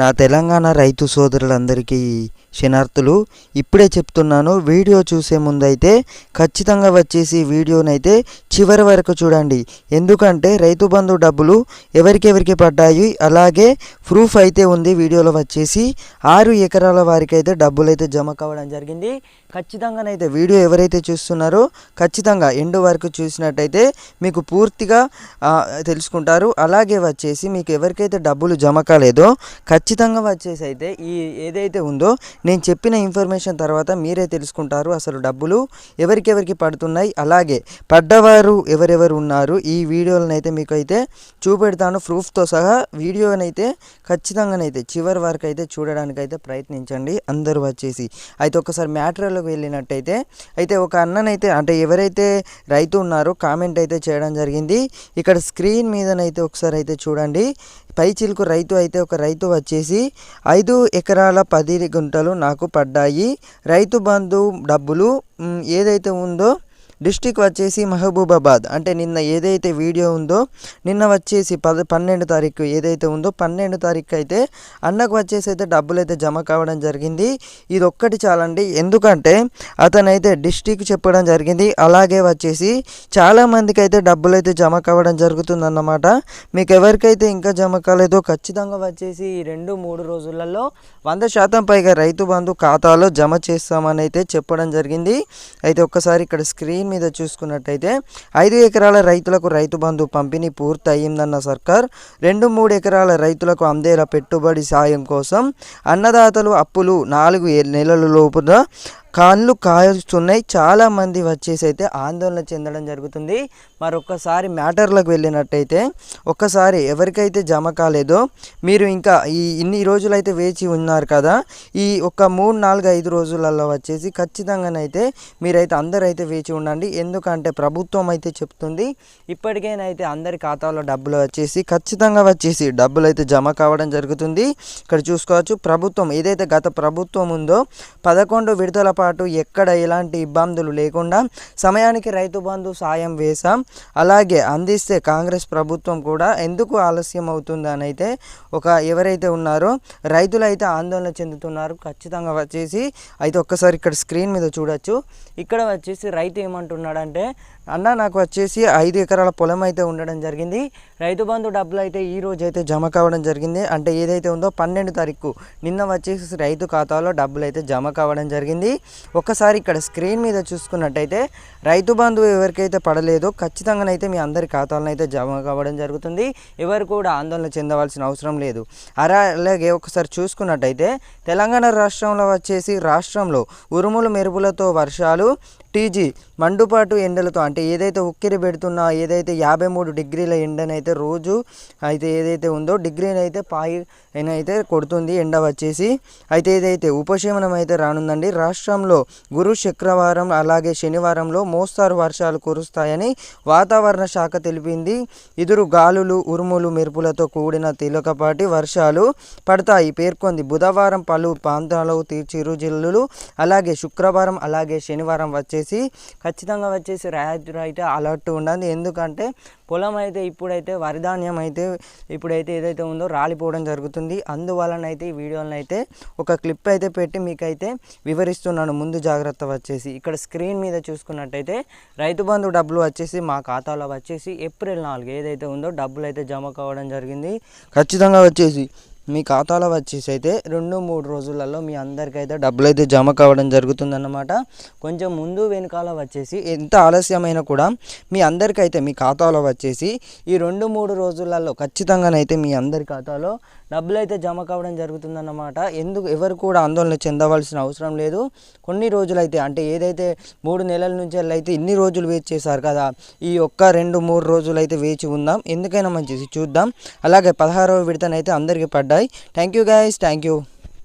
నా తెలంగాణ రైతు సోదరులందరికీ శనార్థులు ఇప్పుడే చెప్తున్నాను వీడియో చూసే ముందైతే ఖచ్చితంగా వచ్చేసి వీడియోనైతే చివరి వరకు చూడండి. ఎందుకంటే రైతు బంధు డబ్బులు ఎవరికెవరికి పడ్డాయి అలాగే ప్రూఫ్ అయితే ఉంది వీడియోలో వచ్చేసి. ఆరు ఎకరాల వారికి అయితే డబ్బులు అయితే జమ కావడం జరిగింది. ఖచ్చితంగానైతే వీడియో ఎవరైతే చూస్తున్నారో ఖచ్చితంగా ఎండు వరకు చూసినట్టయితే మీకు పూర్తిగా తెలుసుకుంటారు. అలాగే వచ్చేసి మీకు ఎవరికైతే డబ్బులు జమ కాలేదో ఖచ్చితంగా ఖచ్చితంగా వచ్చేసి అయితే ఈ ఏదైతే ఉందో నేను చెప్పిన ఇన్ఫర్మేషన్ తర్వాత మీరే తెలుసుకుంటారు అసలు డబ్బులు ఎవరికెవరికి పడుతున్నాయి. అలాగే పడ్డవారు ఎవరెవరు ఉన్నారు ఈ వీడియోలనైతే మీకు అయితే చూపెడతాను. ప్రూఫ్తో సహా వీడియోనైతే ఖచ్చితంగానైతే చివరి వరకు అయితే చూడడానికి అయితే ప్రయత్నించండి. అందరూ వచ్చేసి అయితే ఒకసారి మ్యాటర్లోకి వెళ్ళినట్టయితే అయితే ఒక అన్ననైతే అంటే ఎవరైతే రైతు ఉన్నారో కామెంట్ అయితే చేయడం జరిగింది. ఇక్కడ స్క్రీన్ మీదనైతే ఒకసారి అయితే చూడండి. పై చిలుకు రైతు అయితే ఒక రైతు వచ్చేసి ఐదు ఎకరాల పది గుంటలు నాకు పడ్డాయి. రైతు బంధు డబ్బులు ఏదైతే ఉందో డిస్టిక్ వచ్చేసి మహబూబాబాద్. అంటే నిన్న ఏదైతే వీడియో ఉందో నిన్న వచ్చేసి పద పన్నెండు తారీఖు ఏదైతే ఉందో పన్నెండు తారీఖు అయితే అన్నకు వచ్చేసి అయితే డబ్బులు అయితే జమ కావడం జరిగింది. ఇది ఒక్కటి చాలండి. ఎందుకంటే అతనైతే డిస్టిక్ చెప్పడం జరిగింది. అలాగే వచ్చేసి చాలా మందికి అయితే డబ్బులు అయితే జమ కావడం జరుగుతుందన్నమాట. మీకు ఎవరికైతే ఇంకా జమ కాలేదో ఖచ్చితంగా వచ్చేసి ఈ రెండు మూడు రోజులలో వంద శాతం పైగా రైతు బంధు ఖాతాలో జమ చేస్తామని అయితే చెప్పడం జరిగింది. అయితే ఒక్కసారి ఇక్కడ స్క్రీన్ మీద చూసుకున్నట్టయితే ఐదు ఎకరాల రైతులకు రైతు బంధు పంపిణీ పూర్తి అయ్యిందన్న సర్కార్ రెండు మూడు ఎకరాల రైతులకు అందేలా పెట్టుబడి సాయం కోసం అన్నదాతలు అప్పులు నాలుగు నెలల లోపున కాళ్ళు కాస్తున్నాయి చాలామంది వచ్చేసి అయితే ఆందోళన చెందడం జరుగుతుంది. మరొక్కసారి మ్యాటర్లకు వెళ్ళినట్టయితే ఒక్కసారి ఎవరికైతే జమ కాలేదో మీరు ఇంకా ఈ ఇన్ని రోజులైతే వేచి ఉన్నారు కదా ఈ ఒక మూడు నాలుగు ఐదు రోజులలో వచ్చేసి ఖచ్చితంగానైతే మీరైతే అందరైతే వేచి ఉండండి. ఎందుకంటే ప్రభుత్వం అయితే చెప్తుంది ఇప్పటికైనైతే అందరి ఖాతాలో డబ్బులు వచ్చేసి ఖచ్చితంగా వచ్చేసి డబ్బులు అయితే జమ కావడం జరుగుతుంది. ఇక్కడ చూసుకోవచ్చు ప్రభుత్వం ఏదైతే గత ప్రభుత్వం ఉందో పదకొండు విడతల పాటు ఎక్కడ ఎలాంటి ఇబ్బందులు లేకుండా సమయానికి రైతు బంధు సాయం వేశాం. అలాగే అందిస్తే కాంగ్రెస్ ప్రభుత్వం కూడా ఎందుకు ఆలస్యం అవుతుందని అయితే ఒక ఎవరైతే ఉన్నారో రైతులు అయితే ఆందోళన చెందుతున్నారు. ఖచ్చితంగా వచ్చేసి అయితే ఒక్కసారి ఇక్కడ స్క్రీన్ మీద చూడొచ్చు. ఇక్కడ వచ్చేసి రైతు ఏమంటున్నాడంటే అన్న నాకు వచ్చేసి ఐదు ఎకరాల పొలం అయితే ఉండడం జరిగింది. రైతు బంధు డబ్బులు అయితే ఈ రోజు అయితే జమ కావడం జరిగింది. అంటే ఏదైతే ఉందో పన్నెండు తారీఖు నిన్న వచ్చేసి రైతు ఖాతాలో డబ్బులు అయితే జమ కావడం జరిగింది. ఒక్కసారి ఇక్కడ స్క్రీన్ మీద చూసుకున్నట్టయితే రైతు బంధువు ఎవరికైతే పడలేదో ఖచ్చితంగానైతే మీ అందరి ఖాతాలను అయితే జమ కావడం జరుగుతుంది. ఎవరు కూడా ఆందోళన చెందవలసిన అవసరం లేదు. అలా అలాగే ఒకసారి చూసుకున్నట్టయితే తెలంగాణ రాష్ట్రంలో వచ్చేసి రాష్ట్రంలో ఉరుములు మెరుపులతో వర్షాలు టీజీ మండుపాటు ఎండలతో అంటే ఏదైతే ఉక్కిరి పెడుతున్నా ఏదైతే యాభై మూడు డిగ్రీల ఎండనైతే రోజు అయితే ఏదైతే ఉందో డిగ్రీని అయితే పాయి అయితే కొడుతుంది ఎండ వచ్చేసి. అయితే ఏదైతే ఉపశమనం అయితే రానుందండి రాష్ట్రంలో గురు శుక్రవారం అలాగే శనివారంలో మోస్తారు వర్షాలు కురుస్తాయని వాతావరణ శాఖ తెలిపింది. ఎదురు గాలులు ఉరుములు మెరుపులతో కూడిన తేలికపాటి వర్షాలు పడతాయి. పేర్కొంది బుధవారం పలు ప్రాంతాల్లో చిరు జిల్లులు అలాగే శుక్రవారం అలాగే శనివారం వచ్చేసి ఖచ్చితంగా వచ్చేసి రైతు అయితే అలర్ట్ ఉండాలి ఎందుకంటే పొలం అయితే ఇప్పుడైతే వరిధాన్యం అయితే ఇప్పుడైతే ఏదైతే ఉందో రాలిపోవడం జరుగుతుంది. అందువలన అయితే ఈ వీడియోలను అయితే ఒక క్లిప్ అయితే పెట్టి మీకైతే వివరిస్తున్నాను. ముందు జాగ్రత్త వచ్చేసి ఇక్కడ స్క్రీన్ మీద చూసుకున్నట్టయితే రైతు బంధు డబ్బులు వచ్చేసి మా ఖాతాలో వచ్చేసి ఏప్రిల్ నాలుగు ఏదైతే ఉందో డబ్బులు అయితే జమ కావడం జరిగింది. ఖచ్చితంగా వచ్చేసి మీ ఖాతాలో వచ్చేసి అయితే రెండు మూడు రోజులలో మీ అందరికైతే డబ్బులు అయితే జమ కావడం జరుగుతుందన్నమాట. కొంచెం ముందు వెనుకాల వచ్చేసి ఎంత ఆలస్యమైనా కూడా మీ అందరికైతే మీ ఖాతాలో వచ్చేసి ఈ రెండు మూడు రోజులలో ఖచ్చితంగానైతే మీ అందరి ఖాతాలో డబ్బులు అయితే జమ కావడం జరుగుతుందన్నమాట. ఎందుకు ఎవరు కూడా ఆందోళన చెందవలసిన అవసరం లేదు. కొన్ని రోజులైతే అంటే ఏదైతే మూడు నెలల నుంచి అయితే ఇన్ని రోజులు వేచి చేశారు కదా ఈ ఒక్క రెండు మూడు రోజులు అయితే వేచి ఉందాం. ఎందుకైనా మంచిది చూద్దాం. అలాగే పదహారవ విడతనైతే అందరికీ పడ్డాయి. Thank you guys thank you